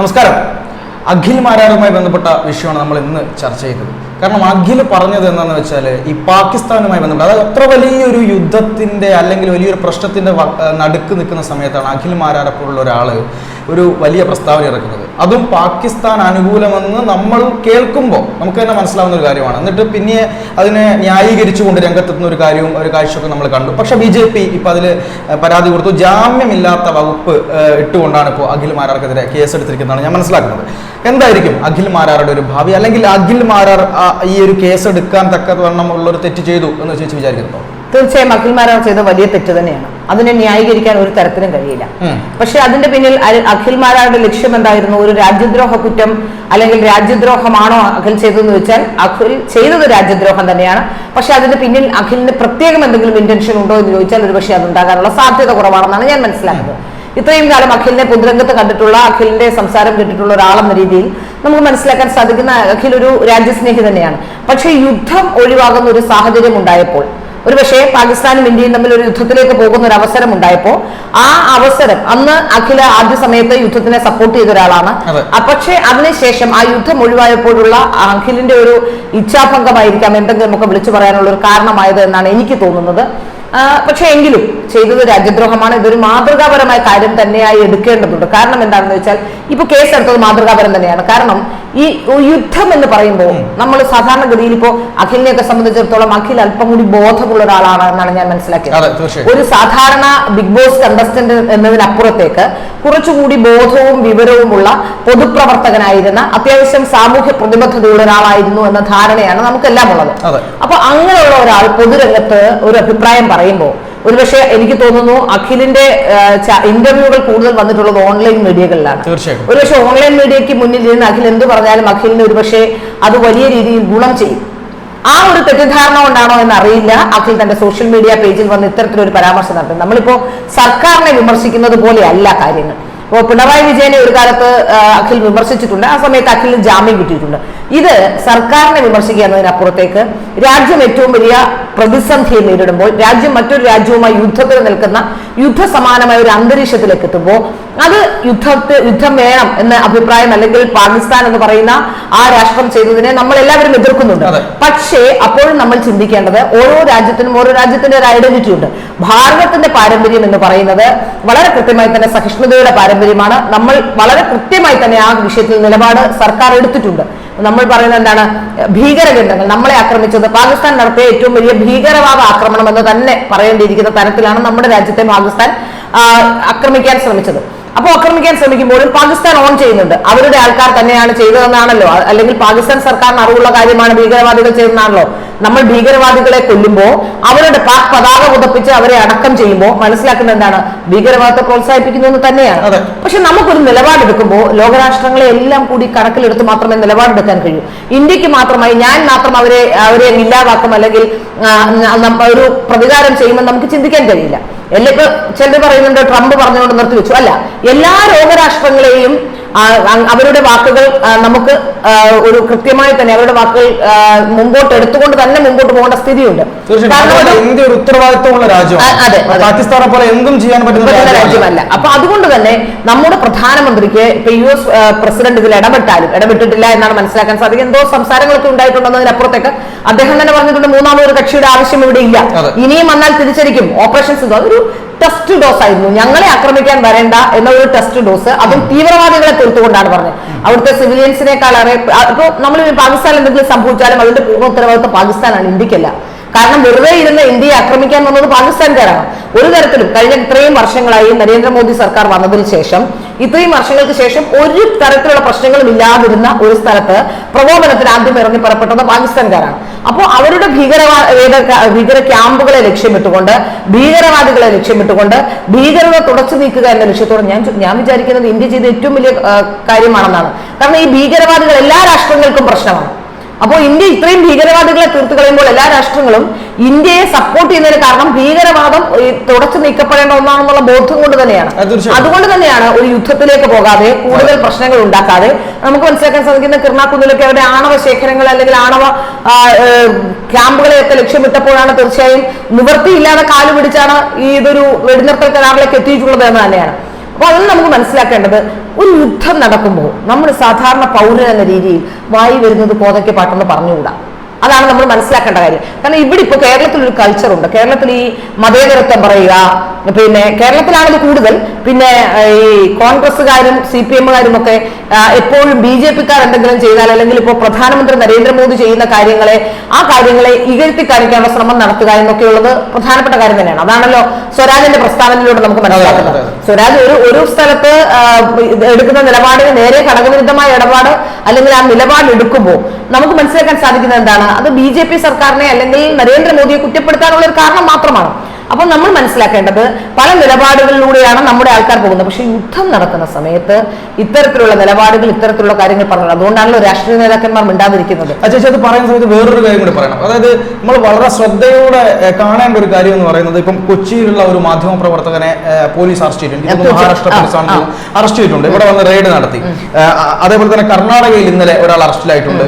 നമസ്കാരം. അഖിൽ മാരാറുമായി ബന്ധപ്പെട്ട വിഷയമാണ് നമ്മൾ ഇന്ന് ചർച്ച ചെയ്തത്. കാരണം അഖിൽ പറഞ്ഞത് എന്താണെന്ന് വെച്ചാൽ ഈ പാകിസ്ഥാനുമായി ബന്ധപ്പെട്ട് അതായത് അത്ര വലിയൊരു യുദ്ധത്തിന്റെ അല്ലെങ്കിൽ വലിയൊരു പ്രശ്നത്തിന്റെ നടുക്ക് നിൽക്കുന്ന സമയത്താണ് അഖിൽ മാരാറെ പോലുള്ള ഒരാൾ ഒരു വലിയ പ്രസ്താവന ഇറക്കുന്നത്. അതും പാകിസ്ഥാൻ അനുകൂലമെന്ന് നമ്മൾ കേൾക്കുമ്പോൾ നമുക്ക് തന്നെ മനസ്സിലാവുന്ന ഒരു കാര്യമാണ്. എന്നിട്ട് പിന്നെ അതിനെ ന്യായീകരിച്ചുകൊണ്ട് രംഗത്തെത്തുന്ന ഒരു കാര്യവും ഒരു കാഴ്ചയൊക്കെ നമ്മൾ കണ്ടു. പക്ഷെ ബി ജെ പി ഇപ്പം അതിൽ പരാതി കൊടുത്തു. ജാമ്യമില്ലാത്ത വകുപ്പ് ഇട്ടുകൊണ്ടാണ് ഇപ്പോൾ അഖിൽ മാരാർക്കെതിരെ കേസെടുത്തിരിക്കുന്നതാണ് ഞാൻ മനസ്സിലാക്കുന്നത്. എന്തായിരിക്കും അഖിൽ മാരാറുടെ ഒരു ഭാവി? അല്ലെങ്കിൽ അഖിൽ മാരാർ ഈ ഒരു കേസ് എടുക്കാൻ തക്കവണ്ണം ഉള്ളൊരു തെറ്റ് ചെയ്തു എന്ന് ചേച്ചി വിചാരിക്കുന്നുണ്ടോ? തീർച്ചയായും അഖിൽമാരാവ് ചെയ്ത വലിയ തെറ്റ് തന്നെയാണ്. അതിനെ ന്യായീകരിക്കാൻ ഒരു തരത്തിലും കഴിയില്ല. പക്ഷെ അതിന്റെ പിന്നിൽ അ- ലക്ഷ്യം എന്തായിരുന്നു? ഒരു രാജ്യദ്രോഹ കുറ്റം അല്ലെങ്കിൽ രാജ്യദ്രോഹമാണോ അഖിൽ ചെയ്തതെന്ന് വെച്ചാൽ അഖിൽ ചെയ്തത് രാജ്യദ്രോഹം തന്നെയാണ്. പക്ഷെ അതിന്റെ പിന്നിൽ അഖിലിന് പ്രത്യേകം എന്തെങ്കിലും ഇന്റൻഷൻ ഉണ്ടോ എന്ന് ചോദിച്ചാൽ ഒരുപക്ഷെ അതുണ്ടാകാനുള്ള സാധ്യത കുറവാണെന്നാണ് ഞാൻ മനസ്സിലാക്കുന്നത്. ഇത്രയും കാലം അഖിലിനെ പൊതുരംഗത്ത് കണ്ടിട്ടുള്ള അഖിലിന്റെ സംസാരം കേട്ടിട്ടുള്ള ഒരാളെന്ന രീതിയിൽ നമുക്ക് മനസ്സിലാക്കാൻ സാധിക്കുന്ന അഖിൽ ഒരു രാജ്യസ്നേഹി തന്നെയാണ്. പക്ഷേ യുദ്ധം ഒഴിവാകുന്ന ഒരു സാഹചര്യം ഉണ്ടായപ്പോൾ ഒരുപക്ഷെ പാകിസ്ഥാനും ഇന്ത്യയും തമ്മിൽ ഒരു യുദ്ധത്തിലേക്ക് പോകുന്ന ഒരു അവസരം ഉണ്ടായപ്പോൾ ആ അവസരം അന്ന് അഖില ആദ്യ സമയത്ത് യുദ്ധത്തിനെ സപ്പോർട്ട് ചെയ്ത ഒരാളാണ് പക്ഷേ അതിനുശേഷം ആ യുദ്ധം ഒഴിവായപ്പോഴുള്ള അഖിലിന്റെ ഒരു ഇച്ഛാഭംഗമായിരിക്കാം എന്തെങ്കിലും നമുക്ക് വിളിച്ചു പറയാനുള്ള ഒരു കാരണമായത് എന്നാണ് എനിക്ക് തോന്നുന്നത്. പക്ഷെ എങ്കിലും ചെയ്തത് രാജ്യദ്രോഹമാണ്. ഇതൊരു മാതൃകാപരമായ കാര്യം തന്നെയായി എടുക്കേണ്ടതുണ്ട്. കാരണം എന്താണെന്ന് വെച്ചാൽ ഇപ്പൊ കേസ് എടുത്തത് മാതൃകാപരം തന്നെയാണ്. കാരണം ഈ യുദ്ധം എന്ന് പറയുമ്പോൾ നമ്മൾ സാധാരണഗതിയിൽ ഇപ്പോൾ അഖിലിനെയൊക്കെ സംബന്ധിച്ചിടത്തോളം അഖിൽ അല്പം കൂടി ബോധമുള്ള ഒരാളാണ് എന്നാണ് ഞാൻ മനസ്സിലാക്കിയത്. ഒരു സാധാരണ ബിഗ് ബോസ് കണ്ടസ്റ്റന്റ് എന്നതിനപ്പുറത്തേക്ക് കുറച്ചുകൂടി ബോധവും വിവരവുമുള്ള പൊതുപ്രവർത്തകനായിരുന്ന അത്യാവശ്യം സാമൂഹ്യ പ്രതിബദ്ധതയുള്ള ഒരാളായിരുന്നു എന്ന ധാരണയാണ് നമുക്കെല്ലാം ഉള്ളത് അപ്പൊ അങ്ങനെയുള്ള ഒരാൾ പൊതുരംഗത്ത് ഒരു അഭിപ്രായം പറയുമ്പോൾ ഒരുപക്ഷെ എനിക്ക് തോന്നുന്നു അഖിലിന്റെ ഇന്റർവ്യൂകൾ കൂടുതൽ വന്നിട്ടുള്ളത് ഓൺലൈൻ മീഡിയകളിലാണ് തീർച്ചയായും ഒരുപക്ഷെ ഓൺലൈൻ മീഡിയക്ക് മുന്നിൽ ഇരുന്ന് അഖിൽ എന്ത് പറഞ്ഞാലും അഖിലിന് ഒരുപക്ഷെ അത് വലിയ രീതിയിൽ ഗുണം ചെയ്യും. ആ ഒരു തെറ്റിദ്ധാരണ കൊണ്ടാണോ എന്ന് അറിയില്ല അഖിൽ തന്റെ സോഷ്യൽ മീഡിയ പേജിൽ വന്ന് ഇത്തരത്തിലൊരു പരാമർശം നടത്തും നമ്മളിപ്പോ സർക്കാരിനെ വിമർശിക്കുന്നത് പോലെയല്ല കാര്യങ്ങൾ. ഇപ്പോൾ പിണറായി വിജയനെ ഒരു കാലത്ത് അഖിൽ വിമർശിച്ചിട്ടുണ്ട്. ആ സമയത്ത് അഖിലിന് ജാമ്യം കിട്ടിയിട്ടുണ്ട്. ഇത് സർക്കാരിനെ വിമർശിക്കുക എന്നതിനപ്പുറത്തേക്ക് രാജ്യം ഏറ്റവും വലിയ പ്രതിസന്ധിയെ നേരിടുമ്പോൾ രാജ്യം മറ്റൊരു രാജ്യവുമായി യുദ്ധത്തിൽ നിൽക്കുന്ന യുദ്ധ സമാനമായ ഒരു അന്തരീക്ഷത്തിലേക്ക് എത്തുമ്പോൾ അത് യുദ്ധത്തെ യുദ്ധം വേണം എന്ന അഭിപ്രായം അല്ലെങ്കിൽ പാകിസ്ഥാൻ എന്ന് പറയുന്ന ആ രാഷ്ട്രം ചെയ്തതിനെ നമ്മൾ എല്ലാവരും എതിർക്കുന്നുണ്ട് പക്ഷേ അപ്പോഴും നമ്മൾ ചിന്തിക്കേണ്ടത് ഓരോ രാജ്യത്തിനും ഓരോ രാജ്യത്തിന്റെ ഒരു ഐഡന്റിറ്റി ഉണ്ട്. ഭാരതത്തിന്റെ പാരമ്പര്യം എന്ന് പറയുന്നത് വളരെ കൃത്യമായി തന്നെ സഹിഷ്ണുതയുടെ പാരമ്പര്യമാണ്. നമ്മൾ വളരെ കൃത്യമായി തന്നെ ആ വിഷയത്തിൽ നിലപാട് സർക്കാർ എടുത്തിട്ടുണ്ട്. നമ്മൾ പറയുന്നത് എന്താണ്? ഭീകര കേന്ദ്രങ്ങൾ നമ്മളെ ആക്രമിച്ചത്. പാകിസ്ഥാൻ നടത്തിയ ഏറ്റവും വലിയ ഭീകരവാദ ആക്രമണം എന്ന് തന്നെ പറയേണ്ടിയിരിക്കുന്ന തരത്തിലാണ് നമ്മുടെ രാജ്യത്തെ പാകിസ്ഥാൻ ആക്രമിക്കാൻ ശ്രമിച്ചത്. അപ്പോൾ ആക്രമിക്കാൻ ശ്രമിക്കുമ്പോഴും പാകിസ്ഥാൻ ഓൺ ചെയ്യുന്നുണ്ട്. അവരുടെ ആൾക്കാർ തന്നെയാണ് ചെയ്തതെന്നാണല്ലോ. അല്ലെങ്കിൽ പാകിസ്ഥാൻ സർക്കാരിന് അറിവുള്ള കാര്യമാണ് ഭീകരവാദികൾ ചെയ്തതെന്നാണല്ലോ നമ്മൾ ഭീകരവാദികളെ കൊല്ലുമ്പോൾ അവരുടെ പാക് പതാക ഉതപ്പിച്ച് അവരെ അടക്കം ചെയ്യുമ്പോൾ മനസ്സിലാക്കുന്നത് എന്താണ്? ഭീകരവാദത്തെ പ്രോത്സാഹിപ്പിക്കുന്നു എന്ന് തന്നെയാണ്. പക്ഷെ നമുക്കൊരു നിലപാടെടുക്കുമ്പോൾ ലോകരാഷ്ട്രങ്ങളെ എല്ലാം കൂടി കണക്കിലെടുത്ത് മാത്രമേ നിലപാടെടുക്കാൻ കഴിയൂ. ഇന്ത്യയ്ക്ക് മാത്രമായി ഞാൻ മാത്രം അവരെ അവരെ ഇല്ലാതാക്കും അല്ലെങ്കിൽ ഒരു പ്രതികാരം ചെയ്യുമെന്ന് നമുക്ക് ചിന്തിക്കാൻ കഴിയില്ല. എല്ലാം ഇപ്പൊ ചിലർ പറയുന്നുണ്ട് ട്രംപ് പറഞ്ഞുകൊണ്ട് നിർത്തിവെച്ചു. അല്ല എല്ലാ അ- അവരുടെ വാക്കുകൾ നമുക്ക് ഒരു കൃത്യമായി തന്നെ അവരുടെ വാക്കുകൾ മുമ്പോട്ട് എടുത്തുകൊണ്ട് തന്നെ മുമ്പോട്ട് പോകേണ്ട സ്ഥിതിയുണ്ട്. ഇന്ത്യ ഒരു ഉത്തരവാദിത്വമുള്ള രാജ്യമാണ്. പാകിസ്ഥാനെ പോലെ എന്തും ചെയ്യാൻ പറ്റുന്ന രാജ്യമല്ല. അപ്പൊ അതുകൊണ്ട് തന്നെ നമ്മുടെ പ്രധാനമന്ത്രിക്ക് ഇപ്പൊ യു എസ് പ്രസിഡന്റ് ഇതിൽ ഇടപെട്ടാലും ഇടപെട്ടിട്ടില്ല എന്നാണ് മനസ്സിലാക്കാൻ സാധിക്കും. എന്തോ സംസാരങ്ങളൊക്കെ ഉണ്ടായിട്ടുണ്ടെന്നതിനപ്പുറത്തേക്ക് അദ്ദേഹം തന്നെ പറഞ്ഞിട്ടുണ്ട് മൂന്നാമതൊരു കക്ഷിയുടെ ആവശ്യം ഇവിടെ ഇല്ല. ഇനിയും വന്നാൽ തിരിച്ചടിക്കും. ഓപ്പറേഷൻസ് സിന്ധു അതൊരു ടെസ്റ്റ് ഡോസ് ആയിരുന്നു. ഞങ്ങളെ ആക്രമിക്കാൻ വരേണ്ട എന്ന ഒരു ടെസ്റ്റ് ഡോസ് അതും തീവ്രവാദികളെ തീർത്തുകൊണ്ടാണ് പറഞ്ഞത്. അവിടുത്തെ സിവിലിയൻസിനേക്കാളേറെ അപ്പൊ നമ്മൾ പാകിസ്ഥാൻ എന്തെങ്കിലും സംഭവിച്ചാലും അതിന്റെ പൂർണ ഉത്തരവാദിത്വം പാകിസ്ഥാനാണ് ഇന്ത്യക്കല്ല. കാരണം വെറുതെ ഇരുന്ന് ഇന്ത്യയെ ആക്രമിക്കാൻ വന്നത് പാകിസ്ഥാൻ പാകിസ്ഥാൻകാരാണ്. ഒരു തരത്തിലും കഴിഞ്ഞ ഇത്രയും വർഷങ്ങളായി നരേന്ദ്രമോദി സർക്കാർ വന്നതിന് ശേഷം ഇത്രയും വർഷങ്ങൾക്ക് ശേഷം ഒരു തരത്തിലുള്ള പ്രശ്നങ്ങളും ഇല്ലാതിരുന്ന ഒരു സ്ഥലത്ത് പ്രകോപനത്തിന് ആദ്യം ഇറങ്ങി പുറപ്പെട്ടത് പാകിസ്ഥാൻകാരാണ്. അപ്പോൾ അവരുടെ ഭീകരവാദ ഭീകര ക്യാമ്പുകളെ ലക്ഷ്യമിട്ടുകൊണ്ട് ഭീകരവാദികളെ ലക്ഷ്യമിട്ടുകൊണ്ട് ഭീകരത തുടച്ചു നീക്കുക എന്ന ലക്ഷ്യത്തോടെ ഞാൻ ഞാൻ വിചാരിക്കുന്നത് ഇന്ത്യ ചെയ്ത ഏറ്റവും വലിയ കാര്യമാണെന്നാണ്. കാരണം ഈ ഭീകരവാദികൾ എല്ലാ രാഷ്ട്രങ്ങൾക്കും പ്രശ്നമാണ്. അപ്പോൾ ഇന്ത്യ ഇത്രയും ഭീകരവാദികളെ തീർത്തു കളയുമ്പോൾ എല്ലാ രാഷ്ട്രങ്ങളും ഇന്ത്യയെ സപ്പോർട്ട് ചെയ്യുന്നതിന് കാരണം ഭീകരവാദം തുടച്ചു നീക്കപ്പെടേണ്ട ഒന്നാണെന്നുള്ള ബോധ്യം കൊണ്ട് തന്നെയാണ്. അതുകൊണ്ട് തന്നെയാണ് ഒരു യുദ്ധത്തിലേക്ക് പോകാതെ കൂടുതൽ പ്രശ്നങ്ങൾ ഉണ്ടാക്കാതെ. നമുക്ക് മനസ്സിലാക്കാൻ സാധിക്കുന്ന കിർണാക്കുന്നിലൊക്കെ അവരുടെ ആണവ ശേഖരങ്ങൾ അല്ലെങ്കിൽ ആണവ ക്യാമ്പുകളെയൊക്കെ ലക്ഷ്യമിട്ടപ്പോഴാണ് തീർച്ചയായും നിവൃത്തിയില്ലാതെ കാൽ പിടിച്ചാണ് ഈ ഇതൊരു വെടിനിർത്തൽ കരാറിലേക്ക് എത്തിയിട്ടുള്ളത് എന്ന് തന്നെയാണ്. അപ്പൊ അതിൽ നമുക്ക് മനസ്സിലാക്കേണ്ടത് ഒരു യുദ്ധം നടക്കുമ്പോൾ നമ്മൾ സാധാരണ പൗരൻ എന്ന രീതിയിൽ വായി വരുന്നത് കോതയ്ക്ക് പാട്ടെന്ന് പറഞ്ഞുകൂടാ? അതാണ് നമ്മൾ മനസ്സിലാക്കേണ്ട കാര്യം. കാരണം ഇവിടെ ഇപ്പോൾ കേരളത്തിൽ ഒരു കൾച്ചർ ഉണ്ട്. കേരളത്തിൽ ഈ മതേതരത്വം പറയുക പിന്നെ കേരളത്തിലാണത് കൂടുതൽ. പിന്നെ ഈ കോൺഗ്രസ്സുകാരും സി പി എമ്മുകാരും ഒക്കെ എപ്പോഴും ബി ജെ പിക്കാർ എന്തെങ്കിലും ചെയ്താൽ അല്ലെങ്കിൽ ഇപ്പോൾ പ്രധാനമന്ത്രി നരേന്ദ്രമോദി ചെയ്യുന്ന കാര്യങ്ങളെ ആ കാര്യങ്ങളെ ഇകഴ്ത്തി കാണിക്കാനുള്ള ശ്രമം നടത്തുക എന്നൊക്കെയുള്ളത് പ്രധാനപ്പെട്ട കാര്യം തന്നെയാണ്. അതാണല്ലോ സ്വരാജിന്റെ പ്രസ്താവനയിലൂടെ നമുക്ക് മനസ്സിലാക്കുന്നത്. സ്വരാജ് ഒരു ഒരു സ്ഥലത്ത് എടുക്കുന്ന നിലപാടിന് നേരെ ഘടകവിരുദ്ധമായ ഇടപാട് അല്ലെങ്കിൽ ആ നിലപാട് എടുക്കുമ്പോൾ നമുക്ക് മനസ്സിലാക്കാൻ സാധിക്കുന്നത് എന്താണ്? അത് ബി ജെ പി സർക്കാരിനെ അല്ലെങ്കിൽ നരേന്ദ്രമോദിയെ കുറ്റപ്പെടുത്താനുള്ള ഒരു കാരണം മാത്രമാണ്. അപ്പോൾ നമ്മൾ മനസ്സിലാക്കേണ്ടത് പല നിലപാടുകളിലൂടെയാണ് നമ്മുടെ ആൾക്കാർ പോകുന്നത്. പക്ഷേ യുദ്ധം നടക്കുന്ന സമയത്ത് ഇത്തരത്തിലുള്ള നിലപാടുകൾ ഇത്തരത്തിലുള്ള കാര്യങ്ങൾ പറഞ്ഞത് അതുകൊണ്ടാണല്ലോ രാഷ്ട്രീയ നേതാക്കന്മാർ മിണ്ടാതിരിക്കുന്നത്. ചേച്ചി അത് പറയുന്ന സമയത്ത് വേറൊരു കാര്യം കൂടി പറയണം. അതായത് നമ്മൾ വളരെ ശ്രദ്ധയോടെ കാണേണ്ട ഒരു കാര്യം എന്ന് പറയുന്നത് ഇപ്പം കൊച്ചിയിലുള്ള ഒരു മാധ്യമ പ്രവർത്തകനെ പോലീസ് അറസ്റ്റ് ചെയ്തിട്ടുണ്ട്. മഹാരാഷ്ട്ര ആ, പോലീസ് ആണ് അറസ്റ്റ് ചെയ്തിട്ടുണ്ട്. ഇവിടെ വന്ന് റെയ്ഡ് നടത്തി. അതേപോലെ തന്നെ കർണാടകയിൽ ഇന്നലെ ഒരാൾ അറസ്റ്റിലായിട്ടുണ്ട്.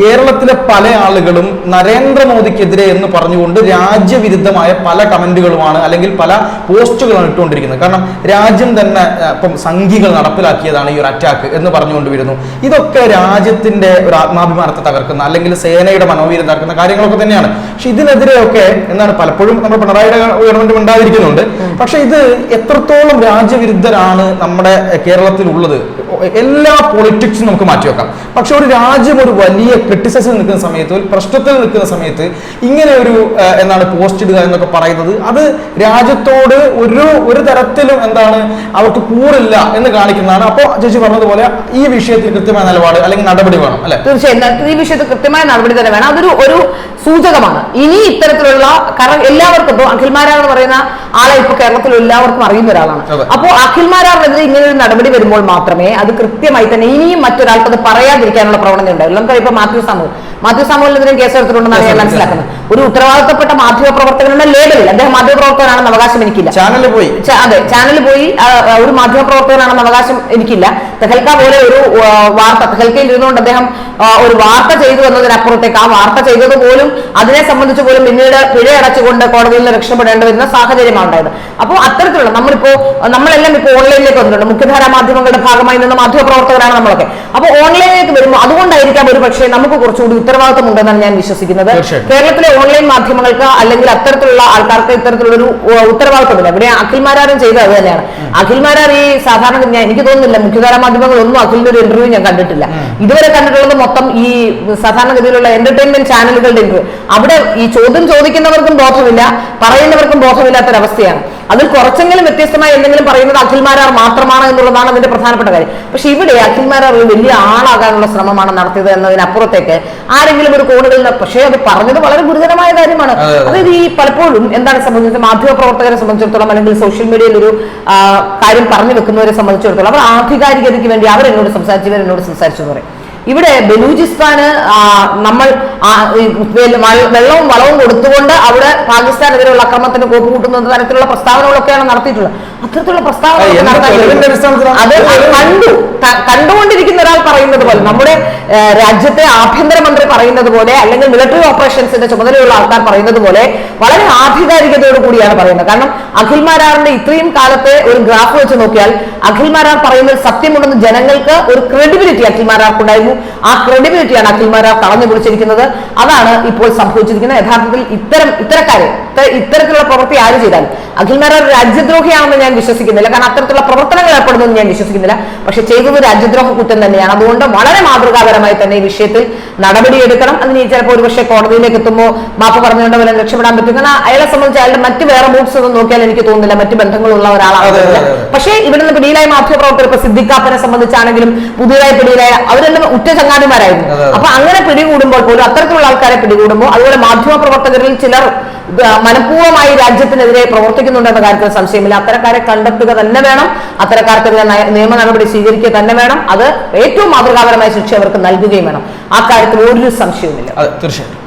കേരളത്തിലെ പല ആളുകളും നരേന്ദ്രമോദിക്കെതിരെ എന്ന് പറഞ്ഞുകൊണ്ട് രാജ്യവിരുദ്ധമായ പല കമന്റുകളുമാണ് അല്ലെങ്കിൽ പല പോസ്റ്റുകളാണ് ഇട്ടുകൊണ്ടിരിക്കുന്നത്. കാരണം രാജ്യം തന്നെ ഇപ്പം സംഘികൾ നടപ്പിലാക്കിയതാണ് ഈ ഒരു അറ്റാക്ക് എന്ന് പറഞ്ഞുകൊണ്ട് വരുന്നു ഇതൊക്കെ രാജ്യത്തിന്റെ ഒരു ആത്മാഭിമാനത്തെ തകർക്കുന്ന അല്ലെങ്കിൽ സേനയുടെ മനോവീര്യം തകർക്കുന്ന കാര്യങ്ങളൊക്കെ തന്നെയാണ്. പക്ഷെ ഇതിനെതിരെയൊക്കെ എന്താണ് പലപ്പോഴും നമ്മുടെ പിണറായിയുടെ ഗവൺമെന്റ് ഉണ്ടായിരിക്കുന്നുണ്ട്. പക്ഷെ ഇത് എത്രത്തോളം രാജ്യവിരുദ്ധരാണ് നമ്മുടെ കേരളത്തിലുള്ളത്? എല്ലാ പൊളിറ്റിക്സും നമുക്ക് മാറ്റിവെക്കാം. പക്ഷെ ഒരു രാജ്യം ഒരു വലിയ ക്രിറ്റിസിസം നിൽക്കുന്ന സമയത്ത് ഒരു പ്രശ്നത്തിൽ നിൽക്കുന്ന സമയത്ത് ഇങ്ങനെ ഒരു എന്താണ് പോസ്റ്റ് ഇടുക എന്നൊക്കെ പറയുന്നത് അത് രാജ്യത്തോട് ഒരു ഒരു തരത്തിലും എന്താണ് അവർക്ക് കൂറില്ല എന്ന് കാണിക്കുന്നതാണ്. അപ്പോൾ ചേച്ചി പറഞ്ഞതുപോലെ ഈ വിഷയത്തിൽ കൃത്യമായ നിലപാട് അല്ലെങ്കിൽ നടപടി വേണം അല്ലെ? തീർച്ചയായും. ഈ വിഷയത്തിൽ കൃത്യമായ നടപടി തന്നെ വേണം. അതൊരു ഒരു സൂചകമാണ്. ഇനി ഇത്തരത്തിലുള്ള കാരണം എല്ലാവർക്കും ഇപ്പോൾ അഖിൽമാരാർ എന്ന് പറയുന്ന ആളെ ഇപ്പൊ കേരളത്തിൽ എല്ലാവർക്കും അറിയുന്ന ഒരാളാണ്. അപ്പോൾ അഖിൽമാരാറിനെതിരെ ഇങ്ങനെ ഒരു നടപടി വരുമ്പോൾ മാത്രമേ അത് കൃത്യമായി തന്നെ ഇനിയും മറ്റൊരാൾക്ക് അത് പറയാതിരിക്കാനുള്ള പ്രവണത ഉണ്ടാവില്ല നമുക്കറിയാം ഇപ്പൊ മാത്യു സാമുവൽ മാത്യു സാമുവലിനെതിരെ കേസ് എടുത്തിട്ടുണ്ടെന്നാണ് ഞാൻ മനസ്സിലാക്കുന്നത്. ഒരു ഉത്തരവാദിത്തപ്പെട്ട മാധ്യമ പ്രവർത്തകനുള്ള ലേബലിൽ അദ്ദേഹം മാധ്യമ പ്രവർത്തകനാണെന്ന് അവകാശം എനിക്കില്ല. ചാനലിൽ പോയി. അതെ ചാനലിൽ പോയി ഒരു മാധ്യമ പ്രവർത്തകനാണെന്ന് അവകാശം എനിക്കില്ല. തെഹൽക്ക പോലെ ഒരു വാർത്ത തെഹൽക്കയിൽ ഇരുന്നുകൊണ്ട് അദ്ദേഹം ഒരു വാർത്ത ചെയ്തു എന്നതിനപ്പുറത്തേക്ക് ആ വാർത്ത ചെയ്തത് പോലും അതിനെ സംബന്ധിച്ച് പോലും പിന്നീട് പിഴ അടച്ചുകൊണ്ട് കോടതിയിൽ നിന്ന് രക്ഷപ്പെടേണ്ടി വരുന്ന സാഹചര്യമാണ് ഉണ്ടായത്. അപ്പോൾ അത്തരത്തിലുള്ള നമ്മളിപ്പോ നമ്മളെല്ലാം ഇപ്പോൾ ഓൺലൈനിലേക്ക് വന്നിട്ടുണ്ട്. മുഖ്യധാരാ മാധ്യമങ്ങളുടെ ഭാഗമായി നിന്ന് മാധ്യമ പ്രവർത്തകരാണ് നമ്മളൊക്കെ. അപ്പോൾ ഓൺലൈനിലേക്ക് വരുമ്പോൾ അതുകൊണ്ടായിരിക്കാം ഒരു പക്ഷേ നമുക്ക് കുറച്ചുകൂടി ഉത്തരവാദിത്വം ഉണ്ടെന്നാണ് ഞാൻ വിശ്വസിക്കുന്നത്. കേരളത്തിലെ ഓൺലൈൻ മാധ്യമങ്ങൾക്ക് അല്ലെങ്കിൽ അത്തരത്തിലുള്ള ആൾക്കാർക്ക് ഇത്തരത്തിലുള്ളൊരു ഉത്തരവാദിത്വമില്ല ഇവിടെ അഖിൽമാരാരും ചെയ്തത് അത് തന്നെയാണ്. അഖിൽമാരാർ ഈ സാധാരണ ഞാൻ എനിക്ക് തോന്നുന്നില്ല മുഖ്യധാര മാധ്യമങ്ങളൊന്നും അഖിലിന്റെ ഒരു ഇന്റർവ്യൂ ഞാൻ കണ്ടിട്ടില്ല. ഇതുവരെ കണ്ടിട്ടുള്ളത് മൊത്തം ഈ സാധാരണഗതിയിലുള്ള എന്റർടൈൻമെന്റ് ചാനലുകളുടെ ഇന്റർവ്യൂ അവിടെ ഈ ചോദ്യം ചോദിക്കുന്നവർക്കും ബോധമില്ല പറയുന്നവർക്കും ബോധമില്ലാത്തൊരവസ്ഥയാണ്. അതിൽ കുറച്ചെങ്കിലും വ്യത്യസ്തമായി എന്തെങ്കിലും പറയുന്നത് അഖിൽമാരാർ മാത്രമാണ് എന്നുള്ളതാണ് അതിന്റെ പ്രധാനപ്പെട്ട കാര്യം. പക്ഷെ ഇവിടെ അഖിൽമാരാർ ഒരു വലിയ ആളാകാനുള്ള ശ്രമമാണ് നടത്തിയത് എന്നതിനപ്പുറത്തേക്ക് ആരെങ്കിലും ഒരു കോണുകളിൽ നിന്ന് പക്ഷേ അത് പറഞ്ഞത് വളരെ ഗുരുതരമായ കാര്യമാണ് അതെ, അതെ. അതായത് ഈ പലപ്പോഴും എന്താണ് സംബന്ധിച്ചത് മാധ്യമ പ്രവർത്തകരെ സംബന്ധിച്ചിടത്തോളം അല്ലെങ്കിൽ സോഷ്യൽ മീഡിയയിൽ ഒരു കാര്യം പറഞ്ഞു വെക്കുന്നവരെ സംബന്ധിച്ചിടത്തോളം അവർ ആധികാരികതയ്ക്ക് വേണ്ടി അവരെന്നോട് സംസാരിച്ചു ഇവരെന്നോട് സംസാരിച്ചു എന്ന് പറയും ഇവിടെ ബലൂചിസ്ഥാന് നമ്മൾ വെള്ളവും വളവും കൊടുത്തുകൊണ്ട് അവിടെ പാകിസ്ഥാനെതിരെയുള്ള അക്രമത്തിന് കോപ്പ് കൂട്ടുന്ന തരത്തിലുള്ള പ്രസ്താവനകളൊക്കെയാണ് നടത്തിയിട്ടുള്ളത് അത്തരത്തിലുള്ള അടിസ്ഥാനത്തിലാണ്? അത് കണ്ടു കണ്ടുകൊണ്ടിരിക്കുന്ന ഒരാൾ പോലെ നമ്മുടെ രാജ്യത്തെ ആഭ്യന്തരമന്ത്രി പറയുന്നത് പോലെ അല്ലെങ്കിൽ മിലിറ്ററി ഓപ്പറേഷൻസിന്റെ ചുമതലയുള്ള ആൾക്കാർ പറയുന്നത് പോലെ വളരെ ആധികാരികതയോട് കൂടിയാണ് പറയുന്നത്. കാരണം അഖിൽ മാരാറിന്റെ ഇത്രയും കാലത്തെ ഒരു ഗ്രാഫ് വെച്ച് നോക്കിയാൽ അഖിൽ മാരാർ പറയുന്നത് സത്യമുണ്ടെന്ന് ജനങ്ങൾക്ക് ഒരു ക്രെഡിബിലിറ്റി അഖിൽ മാരാർക്കുണ്ടായിരുന്നു. ആ ക്രെഡിബിലിറ്റിയാണ് അഖിൽ മാരാർ പിടിച്ചിരിക്കുന്നത്. അതാണ് ഇപ്പോൾ സംഭവിച്ചിരിക്കുന്നത്. യഥാർത്ഥത്തിൽ ഇത്തരം ഇത്തരക്കാരെ ഇത്ത- ഇത്തരത്തിലുള്ള പ്രവൃത്തി ആര് ചെയ്താൽ അഖിൽ മാരാർ രാജ്യദ്രോഹിയാണെന്ന് ഞാൻ വിശ്വസിക്കുന്നില്ല. കാരണം അത്തരത്തിലുള്ള പ്രവർത്തനങ്ങൾ ഏർപ്പെടുന്നെന്ന് ഞാൻ വിശ്വസിക്കുന്നില്ല. പക്ഷെ ചെയ്തത് രാജ്യദ്രോഹ കുറ്റം തന്നെയാണ്. അതുകൊണ്ട് വളരെ മാതൃകാപരമായി തന്നെ ഈ വിഷയത്തിൽ നടപടിയെടുക്കണം. അതിന് ചിലപ്പോൾ ഒരുപക്ഷെ കോടതിയിലേക്ക് എത്തുമ്പോൾ മാപ്പ് പറഞ്ഞുകൊണ്ട് വല്ല രക്ഷപ്പെടാൻ പറ്റും. കാരണം അയാളെ സംബന്ധിച്ച് അയാളുടെ മറ്റ് വേറെ മൂവ്സ് ഒന്നും നോക്കിയാൽ എനിക്ക് തോന്നുന്നില്ല. മറ്റ് ബന്ധങ്ങളുള്ള ഒരാളാണ്. പക്ഷേ ഇവിടെ നിന്ന് പിടിയിലായ മാധ്യമപ്രവർത്തകർ ഇപ്പൊ സിദ്ദിഖാപ്പനെ സംബന്ധിച്ചാണെങ്കിലും പുതിയതായി പിടിയിലായ അവരെല്ലാം ഉറ്റ ചങ്ങാതിമാരായിരുന്നു. അപ്പൊ അങ്ങനെ പിടികൂടുമ്പോൾ പോലും അത്തരത്തിലുള്ള ആൾക്കാരെ പിടികൂടുമ്പോൾ അതുപോലെ മാധ്യമപ്രവർത്തകരിൽ ചിലർ മനഃപൂർവമായി രാജ്യത്തിനെതിരെ പ്രവർത്തിക്കുന്നുണ്ടെന്ന കാര്യത്തിൽ സംശയമില്ല. അത്തരക്കാരെ കണ്ടെത്തുക തന്നെ വേണം. അത്തരക്കാർക്കെതിരെ നയ- നിയമ നടപടി സ്വീകരിക്കുക തന്നെ വേണം. അത് ഏറ്റവും മാതൃകാപരമായ ശിക്ഷ അവർക്ക് നൽകുകയും വേണം. ആ കാര്യത്തിൽ ഒരു സംശയവുമില്ല. തീർച്ചയായിട്ടും.